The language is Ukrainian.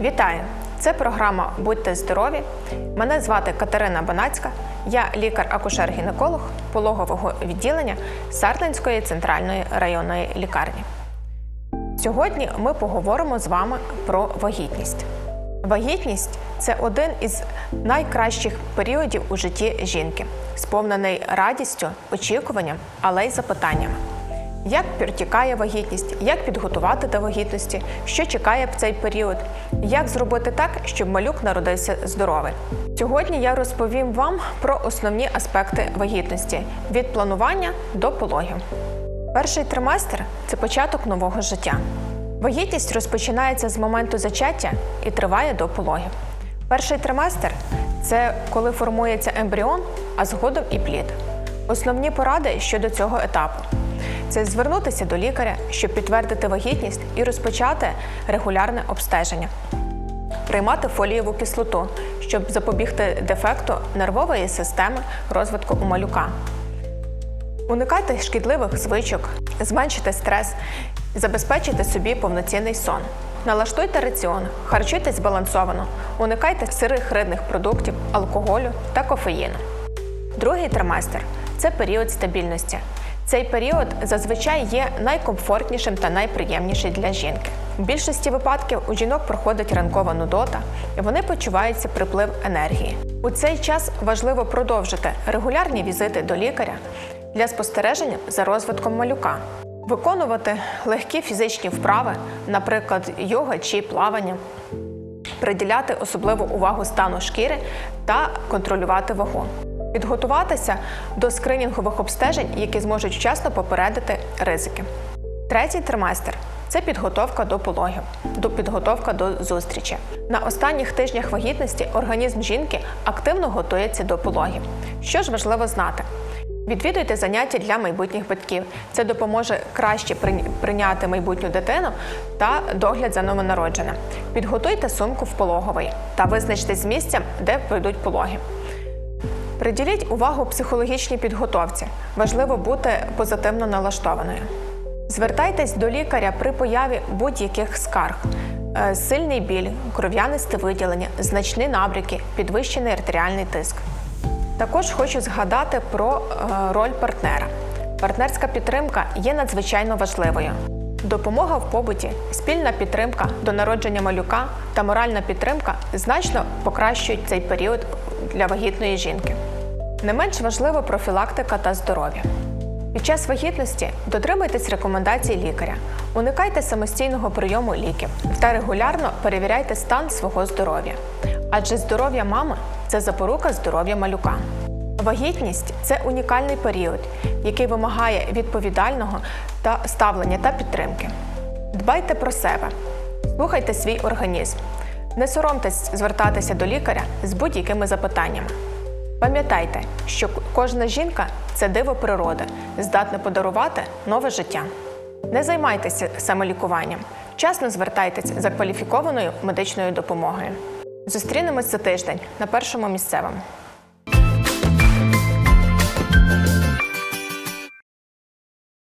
Вітаю! Це програма Будьте здорові. Мене звати Катерина Банацька. Я лікар-акушер-гінеколог пологового відділення Сартинської центральної районної лікарні. Сьогодні ми поговоримо з вами про вагітність. Вагітність це один із найкращих періодів у житті жінки, сповнений радістю, очікуванням, але й запитаннями. Як протікає вагітність, як підготувати до вагітності, що чекає в цей період, як зробити так, щоб малюк народився здоровий. Сьогодні я розповім вам про основні аспекти вагітності від планування до пологів. Перший триместр це початок нового життя. Вагітність розпочинається з моменту зачаття і триває до пологів. Перший триместр це коли формується ембріон, а згодом і плід. Основні поради щодо цього етапу це звернутися до лікаря, щоб підтвердити вагітність і розпочати регулярне обстеження, приймати фолієву кислоту, щоб запобігти дефекту нервової системи розвитку у малюка. Уникайте шкідливих звичок, зменшити стрес, забезпечити собі повноцінний сон. Налаштуйте раціон, харчуйтесь збалансовано, уникайте сирих ридних продуктів, алкоголю та кофеїну. Другий триместр це період стабільності. Цей період зазвичай є найкомфортнішим та найприємніший для жінки. У більшості випадків у жінок проходить ранкова нудота, і вони почуваються приплив енергії. У цей час важливо продовжити регулярні візити до лікаря для спостереження за розвитком малюка, виконувати легкі фізичні вправи, наприклад, йога чи плавання, приділяти особливу увагу стану шкіри та контролювати вагу. Підготуватися до скринінгових обстежень, які зможуть вчасно попередити ризики. Третій триместр це підготовка до пологів, до підготовка до зустрічі. На останніх тижнях вагітності організм жінки активно готується до пологів. Що ж важливо знати? Відвідуйте заняття для майбутніх батьків. Це допоможе краще прийняти майбутню дитину та догляд за новонародженим. Підготуйте сумку в пологовий та визначтесь з місцем, де пройдуть пологи. Приділіть увагу психологічній підготовці. Важливо бути позитивно налаштованою. Звертайтесь до лікаря при появі будь-яких скарг: Е, сильний біль, кров'янисте виділення, значні набряки, підвищений артеріальний тиск. Також хочу згадати про е, роль партнера. Партнерська підтримка є надзвичайно важливою. Допомога в побуті, спільна підтримка до народження малюка та моральна підтримка значно покращують цей період для вагітної жінки. Не менш важлива профілактика та здоров'я. Під час вагітності дотримуйтесь рекомендацій лікаря, уникайте самостійного прийому ліків та регулярно перевіряйте стан свого здоров'я. Адже здоров'я мами це запорука здоров'я малюка. Вагітність це унікальний період, який вимагає відповідального та ставлення та підтримки. Дбайте про себе, слухайте свій організм, не соромтесь звертатися до лікаря з будь-якими запитаннями. Пам'ятайте, що кожна жінка це диво природи, здатне подарувати нове життя. Не займайтеся самолікуванням, вчасно звертайтесь за кваліфікованою медичною допомогою. Зустрінемось за тиждень на першому місцевому.